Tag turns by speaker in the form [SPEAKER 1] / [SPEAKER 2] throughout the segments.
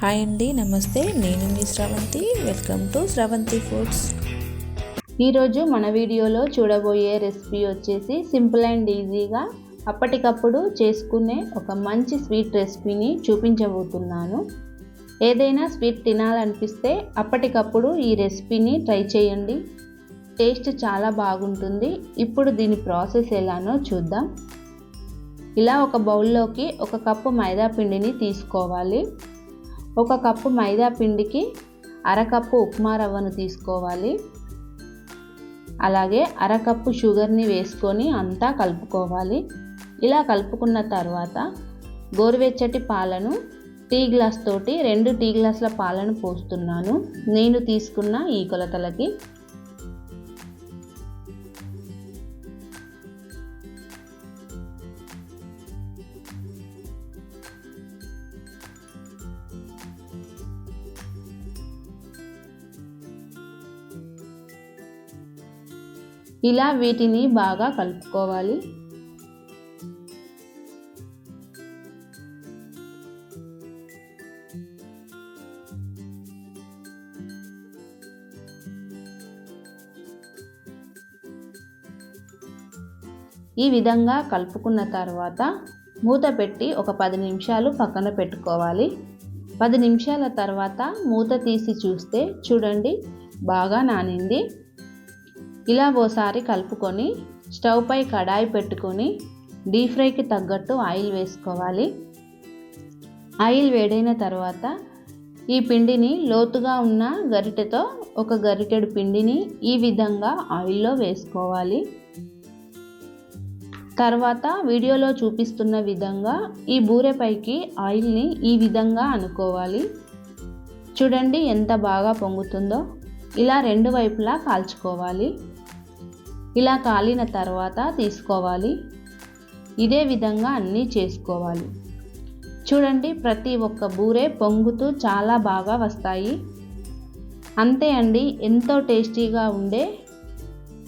[SPEAKER 1] Hi అండి నమస్తే. నేను మీ Sravanthi. Welcome to Sravanthi foods
[SPEAKER 2] ఈరోజు మన వీడియోలో చూడబోయే రెసిపీ వచ్చేసి సింపుల్ అండ్ ఈజీగా అప్పటికప్పుడు చేసుకునే ఒక మంచి స్వీట్ రెసిపీని చూపించబోతున్నాను. ఏదైనా స్వీట్ తినాలనిపిస్తే అప్పటికప్పుడు ఈ రెసిపీని ట్రై చేయండి. టేస్ట్ చాలా బాగుంటుంది. ఇప్పుడు దీని ప్రాసెస్ ఎలానో చూద్దాం. ఇలా ఒక బౌల్లోకి ఒక కప్పు మైదా పిండిని తీసుకోవాలి. ఒక కప్పు మైదా పిండికి అరకప్పు ఉప్మా రవ్వను తీసుకోవాలి. అలాగే అరకప్పు షుగర్ని వేసుకొని అంతా కలుపుకోవాలి. ఇలా కలుపుకున్న తర్వాత గోరువెచ్చటి పాలను టీ గ్లాస్ తోటి రెండు టీ గ్లాసుల పాలను పోస్తున్నాను. నేను తీసుకున్న ఈ కొలతలకి ఇలా వీటిని బాగా కలుపుకోవాలి. ఈ విధంగా కలుపుకున్న తర్వాత మూత పెట్టి ఒక పది నిమిషాలు పక్కన పెట్టుకోవాలి. పది నిమిషాల తర్వాత మూత తీసి చూస్తే చూడండి బాగా నానింది. ఇలా ఓసారి కలుపుకొని స్టవ్ పై కడాయి పెట్టుకొని డీప్ ఫ్రైకి తగ్గట్టు ఆయిల్ వేసుకోవాలి. ఆయిల్ వేడైన తర్వాత ఈ పిండిని లోతుగా ఉన్న గరిటెతో ఒక గరిటెడు పిండిని ఈ విధంగా ఆయిల్లో వేసుకోవాలి. తర్వాత వీడియోలో చూపిస్తున్న విధంగా ఈ బూరెపైకి ఆయిల్ని ఈ విధంగా అనుకోవాలి. చూడండి ఎంత బాగా పొంగుతుందో. ఇలా రెండు వైపులా కాల్చుకోవాలి. ఇలా కాలిన తర్వాత తీసుకోవాలి. ఇదే విధంగా అన్నీ చేసుకోవాలి. చూడండి ప్రతి ఒక్క బూరే పొంగుతూ చాలా బాగా వస్తాయి. అంతే అండి ఎంతో టేస్టీగా ఉండే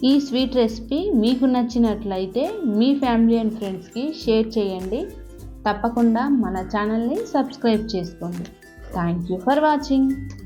[SPEAKER 2] ఈ స్వీట్ రెసిపీ మీకు నచ్చినట్లయితే మీ ఫ్యామిలీ అండ్ ఫ్రెండ్స్కి షేర్ చేయండి. తప్పకుండా మన ఛానల్ని సబ్స్క్రైబ్ చేసుకోండి. Thank you for watching.